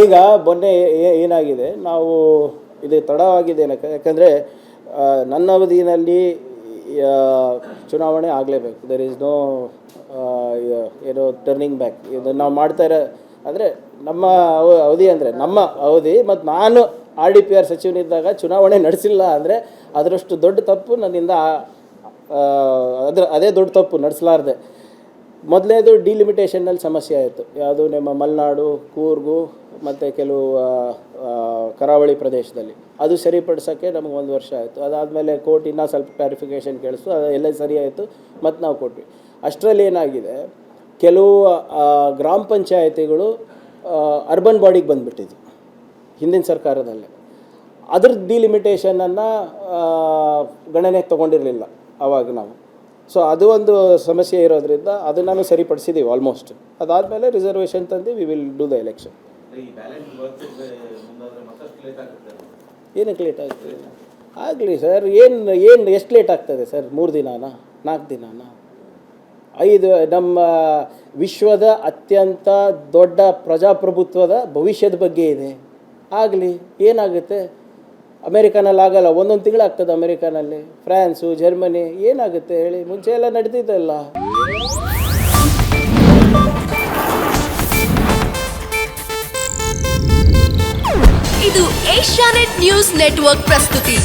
ಈಗ ಮೊನ್ನೆ ಏನಾಗಿದೆ? ನಾವು ಇದು ತಡವಾಗಿದೆ ಏನಕ್ಕೆ? ಯಾಕಂದರೆ ನನ್ನ ಅವಧಿನಲ್ಲಿ ಚುನಾವಣೆ ಆಗಲೇಬೇಕು. ದರ್ ಈಸ್ ನೋ ಏನೋ ಟರ್ನಿಂಗ್ ಬ್ಯಾಕ್ ಇದು ನಾವು ಮಾಡ್ತಾ ಇರೋ ಅಂದರೆ ನಮ್ಮ ಅವ- ಅವಧಿ ಅಂದರೆ ನಮ್ಮ ಅವಧಿ, ಮತ್ತು ನಾನು ಆರ್ ಡಿ ಪಿ ಆರ್ ಸಚಿವನಿದ್ದಾಗ ಚುನಾವಣೆ ನಡೆಸಿಲ್ಲ ಅಂದರೆ ಅದರಷ್ಟು ದೊಡ್ಡ ತಪ್ಪು ನನ್ನಿಂದ ಅದ್ರ ಅದೇ ದೊಡ್ಡ ತಪ್ಪು, ನಡೆಸಲಾರ್ದೆ. ಮೊದಲನೇದು ಡಿಲಿಮಿಟೇಷನ್ನಲ್ಲಿ ಸಮಸ್ಯೆ ಆಯಿತು. ಯಾವುದು ನಿಮ್ಮ ಮಲೆನಾಡು, ಕೂರ್ಗು, ಮತ್ತು ಕೆಲವು ಕರಾವಳಿ ಪ್ರದೇಶದಲ್ಲಿ. ಅದು ಸರಿಪಡಿಸೋಕ್ಕೆ ನಮಗೆ ಒಂದು ವರ್ಷ ಆಯಿತು. ಅದಾದಮೇಲೆ ಕೋರ್ಟ್ ಇನ್ನೂ ಸ್ವಲ್ಪ ಕ್ಲಾರಿಫಿಕೇಷನ್ ಕೇಳಿಸ್ತು. ಅದು ಎಲ್ಲ ಸರಿ ಮತ್ತು ನಾವು ಕೊಟ್ವಿ. ಅಷ್ಟರಲ್ಲಿ ಏನಾಗಿದೆ, ಕೆಲವು ಗ್ರಾಮ ಪಂಚಾಯತಿಗಳು ಅರ್ಬನ್ ಬಾಡಿಗೆ ಬಂದುಬಿಟ್ಟಿದ್ವು. ಹಿಂದಿನ ಸರ್ಕಾರದಲ್ಲೇ. ಅದ್ರ ಡಿಲಿಮಿಟೇಷನನ್ನು ಗಣನೆಗೆ ತೊಗೊಂಡಿರಲಿಲ್ಲ ಆವಾಗ ನಾವು. ಸೊ ಅದು ಒಂದು ಸಮಸ್ಯೆ ಇರೋದ್ರಿಂದ ಅದನ್ನು ಸರಿಪಡಿಸಿದ್ದೀವಿ ಆಲ್ಮೋಸ್ಟ್ ಅದಾದಮೇಲೆ ರಿಸರ್ವೇಷನ್ ತಂದು we will do the election ಏನಕ್ಕೆ ಲೇಟ್ ಆಗ್ತದೆ ಆಗಲಿ ಸರ್ ಏನು ಏನು ಎಷ್ಟು ಲೇಟ್ ಆಗ್ತದೆ ಸರ್ ಮೂರು ದಿನಾನ? ನಾಲ್ಕು ದಿನಾನ? ಐದು ನಮ್ಮ ವಿಶ್ವದ ಅತ್ಯಂತ ದೊಡ್ಡ ಪ್ರಜಾಪ್ರಭುತ್ವದ ಭವಿಷ್ಯದ ಬಗ್ಗೆ ಇದೆ. ಆಗಲಿ ಏನಾಗುತ್ತೆ? ಅಮೇರಿಕಾನಲ್ಲಿ ಆಗಲ್ಲ ಒಂದೊಂದು ತಿಂಗಳಾಗ್ತದೆ ಅಮೇರಿಕಾನಲ್ಲಿ. ಫ್ರಾನ್ಸು, ಜರ್ಮನಿ, ಏನಾಗುತ್ತೆ ಹೇಳಿ, ಮುಂಚೆ ಎಲ್ಲ ನಡೀತಿದ್ದಲ್ಲ. ಇದು ಏಷ್ಯಾನೆಟ್ ನ್ಯೂಸ್ ನೆಟ್ವರ್ಕ್ ಪ್ರಸ್ತುತಿ.